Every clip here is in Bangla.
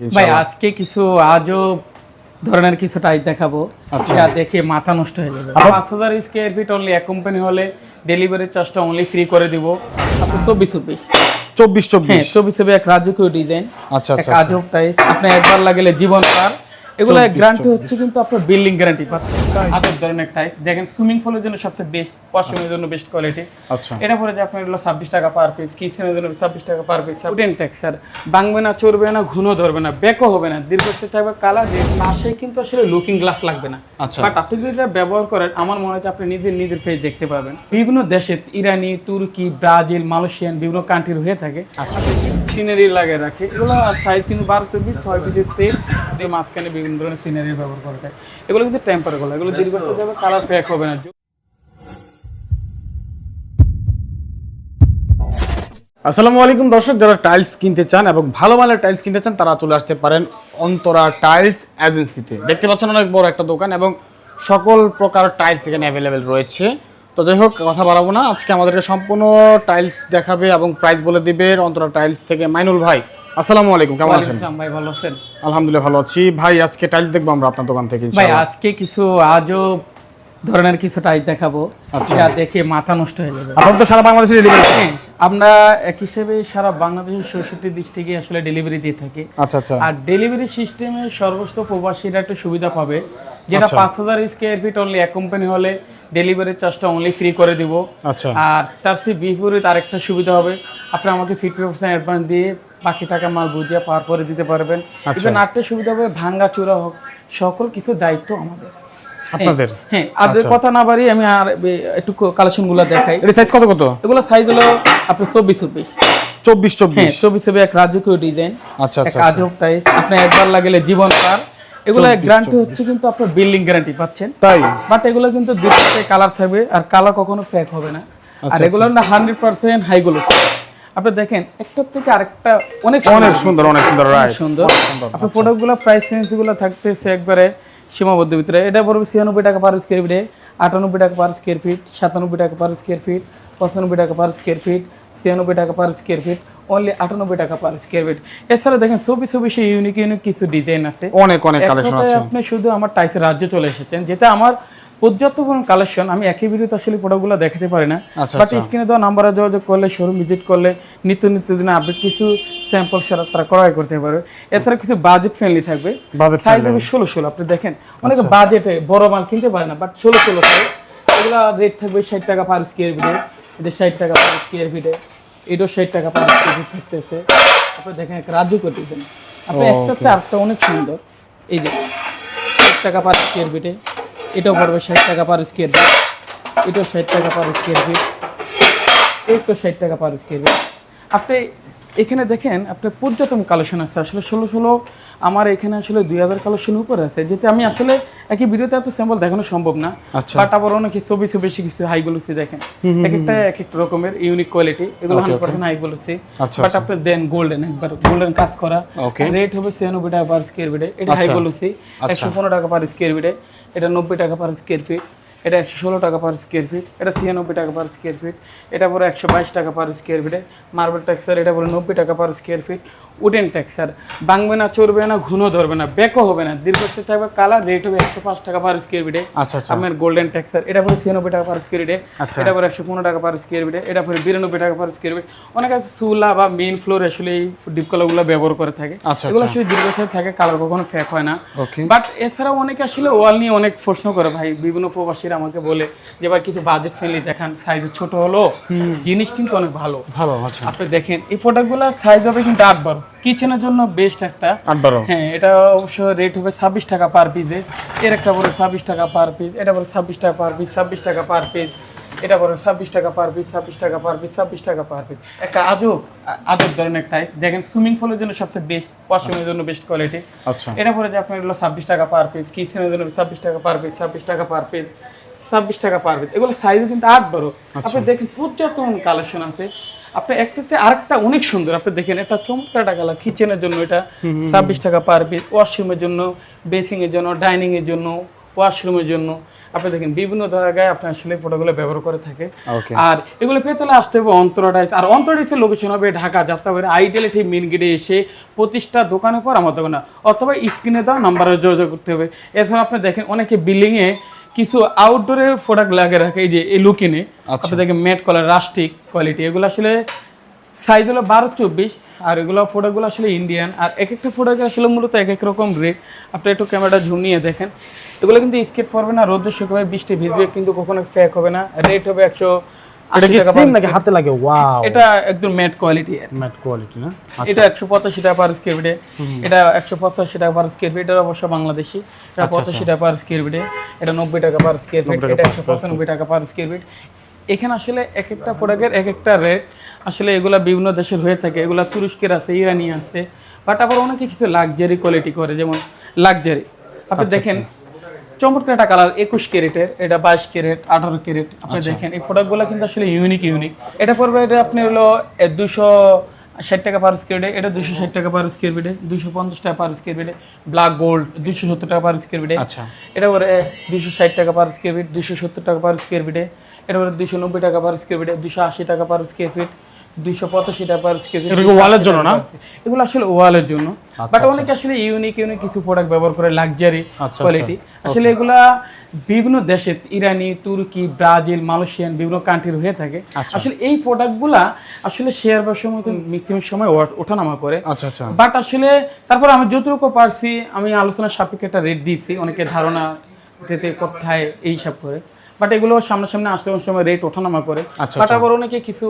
ভাই আজকে কিছু আজও ধরনের কিছু টাইপ দেখাবো। আচ্ছা। যা দেখে মাথা নষ্ট হয়ে যাবে। পাঁচ হাজার স্কোয়ার ফিট অনলি এক কোম্পানি হলে ডেলিভারি চার্জটা অনলি ফ্রি করে দিব। আপনি চব্বিশ চব্বিশ। চব্বিশ হ্যাঁ চব্বিশ চব্বিশ চব্বিশ এক রাজকীয় ডিজাইন আচ্ছা এক আচ্ছা আচ্ছা। আজব টাইপ আপনি একবার লাগলে জীবন পার। এগুলো গ্যারান্টি হচ্ছে কিন্তু আপনার বিল্ডিং গ্যারান্টি পাচ্ছেন আজব ধরনের টাইপ দেখেন সুইমিং পুলের জন্য সবচেয়ে বেস্ট ওয়াশরুমের জন্য বেস্ট কোয়ালিটি আচ্ছা। এটা পরে যে আপনার হলো ছাব্বিশ টাকা পার পিস কিচেনের জন্য ছাব্বিশ টাকা পার পিস উডেন টেক্সার ভাঙবে না চড়বে না ঘুনো ধরবে না বেকও হবে না। দীর্ঘস্থায়ী থাকবে কালার পাশে কিন্তু আসলে লুকিং গ্লাস লাগবে না। আচ্ছা। বাট আপনি যদি এটা ব্যবহার করেন আমার মনে হয় আপনি নিজের নিজের ফেস দেখতে পাবেন। বিভিন্ন দেশে ইরানি তুর্কি ব্রাজিল মালয়েশিয়ান বিভিন্ন কান্ট্রির হয়ে থাকে। আচ্ছা। সিনারি লাগে রাখে। এগুলো সাইজ কিন্তু বারোশো বিশ ছয় পিসের সেট মাঝখানে বিভিন্ন ধরনের সিনারি ব্যবহার করা থাকে এগুলো কিন্তু টেম্পারগুলো এগুলো দীর্ঘস্থায়ী থাকবে কালার ফেক হবে না। আসসালামু আলাইকুম দর্শক যারা টাইলস কিনতে চান এবং ভালো মানের টাইলস কিনতে চান তারা চলে আসতে পারেন অন্তরা টাইলস এজেন্সিতে দেখতে পাচ্ছেন অনেক বড় একটা দোকান এবং সকল প্রকার টাইলস এখানে অ্যাভেলেবেল রয়েছে। তো যাই হোক কথা বাড়াবো না। আজকে আমাদেরকে সম্পূর্ণ টাইলস দেখাবে এবং প্রাইস বলে দিবে অন্তরা টাইলস থেকে। মাইনুল ভাই আসসালামু আলাইকুম কেমন আছেন? ভাই ভালো আছেন? আলহামদুলিল্লাহ ভালো আছি। ভাই আজকে টাইলস দেখব আমরা আপনার দোকান থেকে ভাই আজকে কিছু আজও ধরনের কিছু টাইপ দেখাবো আচ্ছা। যা দেখে মাথা নষ্ট হয়ে যাবে। আপনার তো সারা বাংলাদেশে ডেলিভারি হ্যাঁ, আমরা এক হিসেবে সারা বাংলাদেশের চৌষট্টি ডিস্ট্রিক্টে আসলে ডেলিভারি দিয়ে থাকি। আচ্ছা আচ্ছা। আর ডেলিভারি সিস্টেমে সর্বস্ত প্রবাসীরা একটা সুবিধা পাবে। যেটা আচ্ছা। পাঁচ হাজার স্কোয়ার ফিট অনলি এক কোম্পানি হলে ডেলিভারি চার্জটা অনলি ফ্রি করে দিব। আচ্ছা। আর তার সে বিপরীত আরেকটা সুবিধা হবে। আপনি আমাকে ফিফটি পার্সেন্ট অ্যাডভান্স দিয়ে বাকি টাকা মাল বুঝিয়ে পার করে দিতে পারবেন। আচ্ছা। ইভেন আরেকটা সুবিধা হবে ভাঙ্গা চূড়া হোক সকল কিছু দায়িত্ব আমাদের। আপনাদের? হ্যাঁ আর কথা না বাড়ি আমি আর একটু দেখাই। এটা সাইজ কত কত? এগুলো সাইজ হলো আপনার চব্বিশ চব্বিশ চব্বিশ। হ্যাঁ চব্বিশ চব্বিশ চব্বিশ এক রাজকীয় ডিজাইন আচ্ছা আচ্ছা আজব টাইপ আপনি একবার লাগালে জীবন পার। এগুলো গ্যারান্টি হচ্ছে কিন্তু আপনার বিল্ডিং গ্যারান্টি পাচ্ছেন। তাই? বাট এগুলো কিন্তু দুটো কালার থাকবে আর কালার কখনো ফেক হবে না। আচ্ছা, আর এগুলো না হান্ড্রেড পার্সেন্ট হাইগুলো আপনি দেখেন একটার থেকে আরেকটা অনেক অনেক সুন্দর অনেক সুন্দর রাইট সুন্দর। আপনার প্রোডাক্টগুলো প্রাইস রেঞ্জগুলো থাকতেছে একবারে সীমাবদ্ধ ভিতরে। এটা পড়বে ছিয়ানব্বই টাকা পার স্কোয়ার ফিটে আটানব্বই টাকা পার স্কোয়ার ফিট সাতানব্বই টাকা পার স্কোয়ার ফিট পঁচানব্বই টাকা পার স্কোয়ার ফিট ছিয়ানব্বই টাকা পার স্কোয়ার ফিট অনলি আটানব্বই টাকা পার স্কোয়ার ফিট এছাড়া দেখেন ছবি ছবি সেই ইউনিক ইউনিক কিছু ডিজাইন আছে। অনেক অনেক কালেকশন আছে। আপনি শুধু আমার টাইসের রাজ্যে চলে এসেছেন যেটা আমার পর্যাপ্ত পরিমাণ কালেকশন আমি একই ভিডিওতে আসলে প্রোডাক্টগুলো দেখাতে পারি না। আচ্ছা, বাট স্ক্রিনে দেওয়া নাম্বারে যোগাযোগ করলে শোরুম ভিজিট করলে নিত্য নিত্য দিনে আপডেট কিছু স্যাম্পল সেরা তারা ক্রয় করতে পারবে। এছাড়া কিছু বাজেট ফ্রেন্ডলি থাকবে। সাইজ হবে ষোলো ষোলো আপনি দেখেন অনেকে বাজেটে বড় মাল কিনতে পারে না বাট ষোলো ষোলো সাইজ এগুলো রেট থাকবে ষাট টাকা পার স্কোয়ার ফিটে এটা ষাট টাকা পার স্কোয়ার ফিটে এটাও ষাট টাকা পার স্কোয়ার ফিট থাকতেছে। আপনি দেখেন একটা রাজ্য করতেছেন। আপনি একটাতে আরেকটা অনেক সুন্দর। এই যে ষাট টাকা পার স্কোয়ার ফিটে এটাও পড়বে ষাট টাকা পার স্কোয়ার ফিট এটাও ষাট টাকা পার স্কোয়ার ফিট একটু ষাট টাকা পার স্কোয়ার ফিট আপনি এখানে দেখেন আপনার পর্যটন কালেকশন আছে। আসলে ষোলো ষোলো, আমার এখানে আসলে দুই হাজার কালেকশন উপরে আছে। যেতে আমি আসলে একই ভিডিওতে এত স্যাম্পল দেখানো সম্ভব না আচ্ছা। বাট আবার অনেক ছবি ছবি বেশি কিছু হাই গ্লোসি দেখেন এক একটা এক এক রকমের ইউনিক কোয়ালিটি এগুলো হান্ড্রেড পার্সেন্ট হাই গ্লোসি আচ্ছা, বাট আপনি দেন গোল্ডেন একবার গোল্ডেন কাজ করা। রেট হবে ছিয়ানব্বই টাকা পার স্কোয়ার ফিটে এটা হাই আচ্ছা। গ্লোসি একশো পনেরো টাকা পার স্কোয়ার ফিটে এটা নব্বই টাকা পার স্কোয়ার ফিট এটা একশো ষোলো টাকা পার স্কোয়ার ফিট এটা ছিয়ানব্বই টাকা পার স্কোয়ার ফিট এটা পরে একশো বাইশ টাকা পার স্কোয়ার ফিটে মার্বেল টেক্সার এটা পরে নব্বই টাকা per square feet wooden texture বাংবে না চড়বে না ঘুনো ধরবে না বেকও হবে না দীর্ঘস্থায়ী থাকবে কালার রেট হবে একশো পাঁচ টাকা পার স্কোয়ার ফিটে আচ্ছা আচ্ছা। আপনার গোল্ডেন টেক্সার এটা পরে ছিয়ানব্বই টাকা পার স্কোয়ার ফিটে আচ্ছা। এটা পরে একশো পনেরো টাকা পার স্কোয়ার ফিটে এটা পরে বিরানব্বই টাকা পার স্কোয়ার ফিট অনেক আছে সুলা বা মেইন ফ্লোর আসলে এই ডিপ কালারগুলো ব্যবহার করে থাকে। আচ্ছা, এগুলো আসলে দীর্ঘস্থায়ী থাকে কালার কখনো ফেক হয় না। ওকে বাট এছাড়াও অনেকে আসলে ওয়াল নিয়ে অনেক প্রশ্ন করে ভাই বিভিন্ন প্রবাসীরা আমাকে বলে যে ভাই কিছু বাজেট ফ্রেন্ডলি দেখান সাইজ ছোট হলো জিনিস কিন্তু অনেক ভালো ভালো আচ্ছা আপনি দেখেন এই প্রোডাক্টগুলো সাইজ হবে কিন্তু আট বারো কিচেনের জন্য বেস্ট একটা আট বারো হ্যাঁ এটা অবশ্য রেট হবে ছাব্বিশ টাকা পার পিসে এর একটা বড় ছাব্বিশ টাকা পার পিস এটা বড় ছাব্বিশ টাকা পার পিস ছাব্বিশ টাকা পার পিস এটা বড় ছাব্বিশ টাকা পার পিস ছাব্বিশ টাকা পার পিস ছাব্বিশ টাকা পার পিস একটা আজব আজব ধরনের টাইপ দেখেন সুইমিং পুলের জন্য সবচেয়ে বেস্ট ওয়াশরুমের জন্য বেস্ট কোয়ালিটি আচ্ছা এটা পরে যে আপনার হলো ছাব্বিশ টাকা পার পিস কিচেনের জন্য ছাব্বিশ টাকা পার পিস ছাব্বিশ টাকা পার পিস ছাব্বিশ টাকা পার পিস এগুলো সাইজও কিন্তু আট বড়। আপনি দেখেন পর্যাপ্ত কালেকশন আছে। আপনি একটাতে আরেকটা অনেক সুন্দর। আপনি দেখেন এটা চমৎকার টাকা কিচেনের জন্য এটা ছাব্বিশ টাকা পার পিস ওয়াশরুমের জন্য বেসিং এর জন্য ডাইনিং এর জন্য ওয়াশরুমের জন্য। আপনি দেখেন বিভিন্ন জায়গায় আপনি আসলে প্রোডাক্টগুলো ব্যবহার করে থাকে। আর এগুলো পেতে হলে আসতে হবে অন্তরাডাইস। আর অন্তরাডাইসের লোকেশন হবে ঢাকা যাত্রাবাড়ি। আইডিয়ালিটি মেন গেটে এসে প্রতিষ্ঠা দোকানের পর আমার দোকানে অথবা স্ক্রিনে দেওয়া নাম্বারে যোগাযোগ করতে হবে। এছাড়া আপনি দেখেন অনেকে বিল্ডিংয়ে কিছু আউটডোরে প্রোডাক্ট লাগে রাখে এই যে এই লুকিনে আচ্ছা। আপনি ম্যাট কলার রাস্টিক কোয়ালিটি এগুলো আসলে সাইজ হলো বারো চব্বিশ আর এগুলো প্রোডাক্টগুলো আসলে ইন্ডিয়ান আর এক একটা প্রোডাক্ট আসলে মূলত এক এক রকম রেট আপনি একটু ক্যামেরাটা ঝুম নিয়ে দেখেন। এগুলো কিন্তু স্কেট পড়বে না রোদ্র শুকাবে বৃষ্টি ভিজবে কিন্তু কখনো ফ্যাক হবে না। রেট হবে একশো এটা কি টাকা নাকি হাতে লাগে? ওয়াও এটা একদম ম্যাট কোয়ালিটি ম্যাট কোয়ালিটি না? এটা একশো পঁচাশি টাকা পার স্কোয়ার ফিটে এটা পঁচাশি টাকা পার স্কোয়ার ফিট এটা অবশ্য বাংলাদেশি। এটা পঁচাশি টাকা পার স্কোয়ার ফিটে এটা নব্বই টাকা পার স্কোয়ার ফিট এটা একশো পঁচানব্বই টাকা পার স্কোয়ার ফিট এখানে আসলে এক একটা প্রোডাক্টের এক একটা রেট আসলে এগুলা বিভিন্ন দেশের হয়ে থাকে। এগুলা তুরস্কের আছে ইরানি আছে। বাট আবার অনেকে কিছু লাক্সারি কোয়ালিটি করে যেমন লাক্সারি আপনি দেখেন চমৎকার একটা কালার একুশ ক্যারেটের এটা বাইশ ক্যারেট আঠারো ক্যারেট আপনি দেখেন এই প্রোডাক্টগুলো কিন্তু আসলে ইউনিক ইউনিক এটা পড়বে এটা আপনি হলো দুশো ষাট টাকা পার স্কোয়ার ফিটে এটা দুশো ষাট টাকা পার স্কোয়ার ফিটে দুশো পঞ্চাশ টাকা পার স্কোয়ার ফিটে ব্ল্যাক গোল্ড দুশো সত্তর টাকা পার স্কোয়ার ফিটে আচ্ছা। এটা পরে দুশো ষাট টাকা পার স্কোয়ার ফিট দুশো সত্তর টাকা পার স্কোয়ার ফিটে এটা পরে দুশো নব্বই টাকা পার স্কোয়ার ফিটে দুশো আশি টাকা পার স্কোয়ার ফিট দুশো পঁচাশি টাকা পার স্কোয়ার ফিট এটা কি ওয়ালের জন্য না? এগুলো আসলে ওয়ালের জন্য। আচ্ছা, বাট অনেকে আসলে ইউনিক ইউনিক কিছু প্রোডাক্ট ব্যবহার করে লাক্সারি আচ্ছা, কোয়ালিটি আসলে এগুলা বিভিন্ন দেশে ইরানি তুর্কি ব্রাজিল মালয়েশিয়ান বিভিন্ন কান্ট্রির হয়ে থাকে। আচ্ছা। আসলে এই প্রোডাক্টগুলা আসলে শেয়ার ব্যবসার মতো ম্যাক্সিমাম সময় ওঠানামা করে। আচ্ছা আচ্ছা। বাট আসলে তারপর আমি যতটুকু পারছি আমি আলোচনার সাপেক্ষে একটা রেট দিয়েছি। অনেকে ধারণা দিতে কোথায় এই সব করে। বাট এগুলো সামনাসামনি আসলে অনেক সময় রেট ওঠানামা করে। আচ্ছা, বাট আবার অনেকে কিছু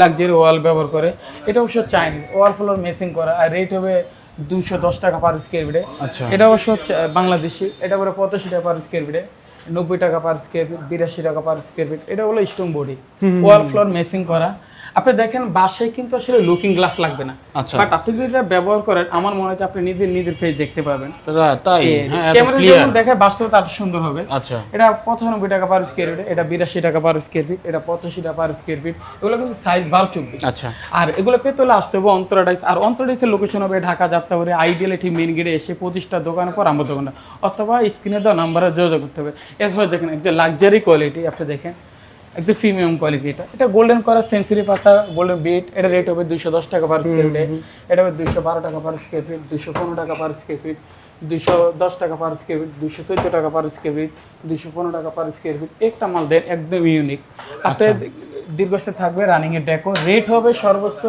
লাক্সারি ওয়াল ব্যবহার করে। এটা অবশ্য চাইনিজ ওয়াল ফ্লোর মেসিং করা। আর রেট হবে দুশো দশ টাকা পার স্কোয়ার ফিটে আচ্ছা। এটা অবশ্য বাংলাদেশি। এটা করে পঁচাশি টাকা পার স্কোয়ার ফিটে নব্বই টাকা পার স্কোয়ার ফিট বিরাশি টাকা পার স্কোয়ার ফিট এটা হলো স্টোন বডি ওয়াল ফ্লোর মেসিং করা। আপনি দেখেন বাসায় কিন্তু আসলে লুকিং গ্লাস লাগবে না। আচ্ছা। বাট আপনি যদি এটা ব্যবহার করেন আমার মনে হয় আপনি নিজের নিজের ফেস দেখতে পাবেন তাই? ক্যামেরা যেমন দেখায় বাস্তবে তার সুন্দর হবে। আচ্ছা। এটা পঁচানব্বই টাকা পার স্কোয়ার ফিট এটা বিরাশি টাকা পার স্কোয়ার ফিট এটা পঁচাশি টাকা পার স্কোয়ার ফিট এগুলো কিন্তু সাইজ বারো চব্বিশ। আচ্ছা। আর এগুলো পেতে হলে আসতে হবে অন্তরাডাইস আর অন্তরাডাইসের লোকেশন হবে ঢাকা যাত্রাবাড়ি আইডিয়ালিটি মেন গেটে এসে প্রতিষ্ঠা দোকানের পর আমার দোকানে অথবা স্ক্রিনে দেওয়া নাম্বারে যোগাযোগ করতে হবে। এছাড়া দেখেন একদম লাক্সারি কোয়ালিটি আপনি দেখেন। একদম প্রিমিয়াম কোয়ালিটি এটা। এটা গোল্ডেন করার সেঞ্চুরি পাতা গোল্ডেন বিট এটা রেট হবে দুইশো দশ টাকা পার স্কোয়ার ফিট এটা হবে দুইশো বারো টাকা পার স্কোয়ার ফিট দুইশো পনেরো টাকা পার স্কোয়ার ফিট দুইশো দশ টাকা পার স্কোয়ার ফিট দুইশো চোদ্দ টাকা পার স্কোয়ার ফিট দুইশো পনেরো টাকা পার স্কোয়ার ফিট একটা মাল দেন একদম ইউনিক আপনার দীর্ঘস্থায়ী থাকবে রানিং এর ডেকো রেট হবে সর্বোচ্চ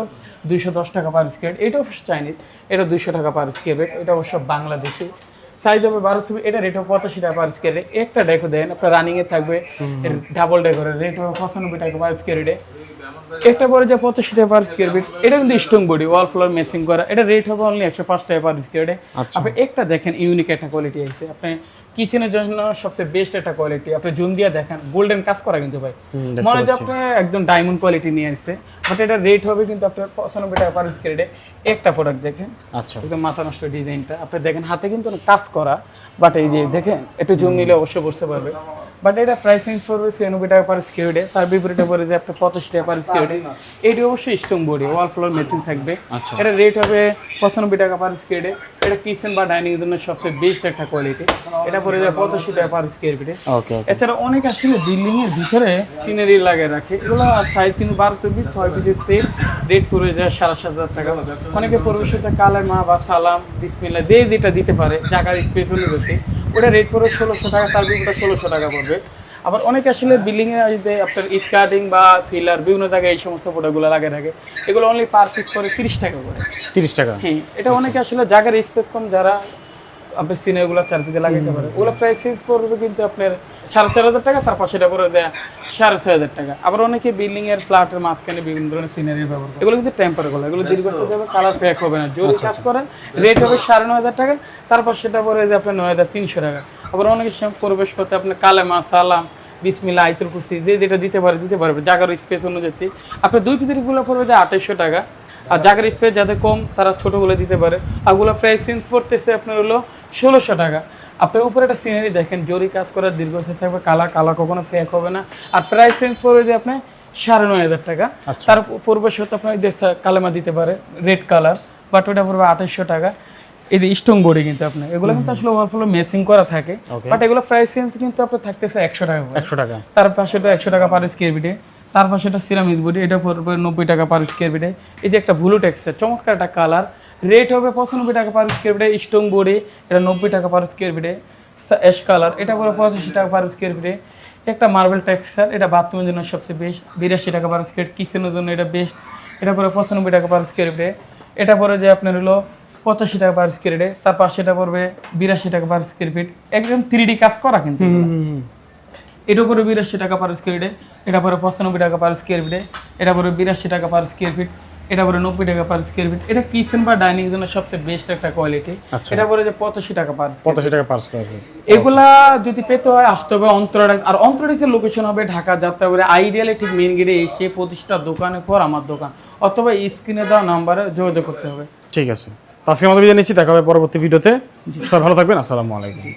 দুইশো দশ টাকা পার স্কোয়ার এটা অবশ্য চাইনিজ এটা দুইশো টাকা পার স্কোয়ার ফিট এটা অবশ্য বাংলাদেশি। সাইজ হবে বারো ছবি এটা রেট হবে পঁচাশি টাকা পার স্কোয়ার একটা ডেকো দেন আপনার রানিং এ থাকবে ডাবল ডেকোরের রেট হবে পঁচানব্বই টাকা পার স্কোয়ার ফিটে একটা পরে যে পঁচাশি টাকা পার স্কোয়ার ফিট এটা কিন্তু স্ট্রং বডি ওয়াল ফ্লোর মেসিং করা এটা রেট হবে অনলি একশো পাঁচ টাকা পার স্কোয়ার আচ্ছা। আপনি একটা দেখেন ইউনিক একটা কোয়ালিটি আছে। আপনি কিচেনের জন্য সবচেয়ে বেস্ট একটা কোয়ালিটি আপনি জুম দিয়ে দেখেন গোল্ডেন কাজ করা কিন্তু ভাই। মনে হয় আপনি একদম ডায়মন্ড কোয়ালিটি নিয়ে আসছে। বাট এটা রেট হবে কিন্তু আপনার পঁচানব্বই টাকা পার স্কোয়ার একটা প্রোডাক্ট দেখেন। আচ্ছা। একদম মাথা নষ্ট ডিজাইনটা আপনি দেখেন হাতে কিন্তু কাজ করা। বাট এই যে দেখেন একটু জুম নিলে অবশ্যই বুঝতে পারবে। বাট এটা প্রাইস করবে ছিয়ানব্বই টাকা পার স্কিউডে তার বিপরীতে পরে যে আপনার পঁচাশি টাকা পার স্কিউডে এটি অবশ্যই stone body wall floor machine থাকবে। আচ্ছা। এটা রেট হবে পঁচানব্বই টাকা পার স্কিউডে এটা কিচেন বা ডাইনিং এর জন্য সবচেয়ে বেস্ট একটা কোয়ালিটি এটা পরে যায় পঁচাশি টাকা পার স্কোয়ার ফিটে এছাড়া অনেক আসলে বিল্ডিং এর ভিতরে সিনারি লাগিয়ে রাখে। এগুলো সাইজ কিন্তু বারোশো বিশ ছয় ফিটের সেট রেট পড়ে যায় সাড়ে সাত হাজার টাকা। অনেকে পরিবেশটা কালেমা বা সালাম বিসমিল্লা যে যেটা দিতে পারে জায়গার স্পেস অনুযায়ী ওটা রেট পড়বে ষোলোশো টাকা তার বিলটা ষোলোশো টাকা পড়বে। আবার অনেকে আসলে বিল্ডিংয়ে এ যে আপনার স্কার্টিং বা ফিলার বিভিন্ন জায়গায় এই সমস্ত প্রোডাক্টগুলো লাগে থাকে। এগুলো অনলি পার পিস করে তিরিশ টাকা করে। তিরিশ টাকা। হ্যাঁ এটা অনেকে আসলে জায়গার স্পেস কম যারা আপনি সিনেগুলো চারদিকে লাগাইতে পারে ওগুলো কিন্তু আপনার সাড়ে চার হাজার টাকা তারপর সেটা পরে দেয় সাড়ে ছয় হাজার টাকা। আবার অনেকে বিল্ডিং এর ফ্ল্যাটের মাঝখানে বিভিন্ন ধরনের সিনারি ব্যবহার করে। এগুলো কিন্তু টেম্পারগুলো এগুলো দীর্ঘস্থায়ী যাবে কালার ফেক হবে না। যদি কাজ করেন রেট হবে সাড়ে নয় হাজার টাকা তারপর সেটা পরে যে আপনার নয় হাজার তিনশো টাকা। আবার অনেকের সময় পরিবেশ করতে আপনার কালেমা সালাম বিসমিল্লা আইতুল কুসি যে যেটা দিতে পারে দিতে পারবে। জাগার স্পেস অনুযায়ী। আপনার দুই পিতিরগুলো পড়বে যে আঠাইশশো টাকা। আর জাগার স্পেস যাদের কম তারা ছোটোগুলো দিতে পারে। আর ওগুলো প্রাইস চেঞ্জ করতেছে আপনার হলো ষোলোশো টাকা। আপনার উপরে একটা সিনারি দেখেন জরি কাজ করার দীর্ঘস্থায়ী থাকবে কালার কালার কখনো ফেক হবে না। আর প্রাইস চেঞ্জ করবে যে আপনি সাড়ে নয় হাজার টাকা। আচ্ছা। তার পূর্বে সাথে আপনার কালেমা দিতে পারে রেড কালার বাট ওটা পড়বে আঠাশশো টাকা। এই যে স্ট্রং বডি কিন্তু আপনার এগুলো কিন্তু আসলে ওয়ালফুল মেসিং করা থাকে। বাট এগুলো প্রাইস চেঞ্জ কিন্তু আপনার থাকতেছে একশো টাকা একশো টাকা। তার পাশে একশো টাকা পার স্কোয়ার ফিটে তার পাশে এটা সিরামিক বডি এটা পড়বে নব্বই টাকা পার স্কোয়ার ফিটে এই যে একটা ব্লু টেক্সচার চমৎকার একটা কালার রেট হবে পঁচানব্বই টাকা পার স্কোয়ার ফিটে স্ট্রং বডি এটা নব্বই টাকা পার স্কোয়ার ফিটে অ্যাশ কালার এটা পড়বে পঁচাশি টাকা পার স্কোয়ার ফিটে একটা মার্বেল টেক্সচার এটা বাথরুমের জন্য সবচেয়ে বেস্ট বিরাশি টাকা পার স্কোয়ার কিচেনের জন্য এটা বেস্ট এটা পরে পঁচানব্বই টাকা পার স্কোয়ার ফিটে এটা পরে যে আপনার হলো পঁচাশি টাকা পার স্কোয়ার ফিটে তার পাশে এটা পড়বে বিরাশি টাকা পার স্কোয়ার ফিট একদম থ্রি কাজ করা কিন্তু। এটা পরে বিরাশি টাকা পার স্কোয়ার ফিটে এটা পরে পঁচানব্বই টাকা পার স্কোয়ার ফিটে এটা পরে বিরাশি টাকা পার স্কোয়ার ফিট এটা পরে নব্বই টাকা পার স্কোয়ার ফিট এটা কিচেন বা ডাইনিং জন্য সবচেয়ে বেস্ট একটা কোয়ালিটি আচ্ছা। এটা পরে যে পঁচাশি টাকা পার পঁচাশি টাকা পার স্কোয়ার ফিট এগুলা যদি পেতে হয় আসতে হবে অন্তরাডা আর অন্তরাডিসের লোকেশন হবে ঢাকা যাত্রাবাড়ি আইডিয়ালি ঠিক মেন গেটে এসে প্রতিষ্ঠা দোকানের পর আমার দোকান। অথবা স্ক্রিনে দেওয়া নাম্বারে যোগাযোগ করতে হবে। ঠিক আছে। আজকে আমাদের বিদায় নিচ্ছি দেখা হবে পরবর্তী ভিডিওতে। সবাই ভালো থাকবেন আসসালামু আলাইকুম।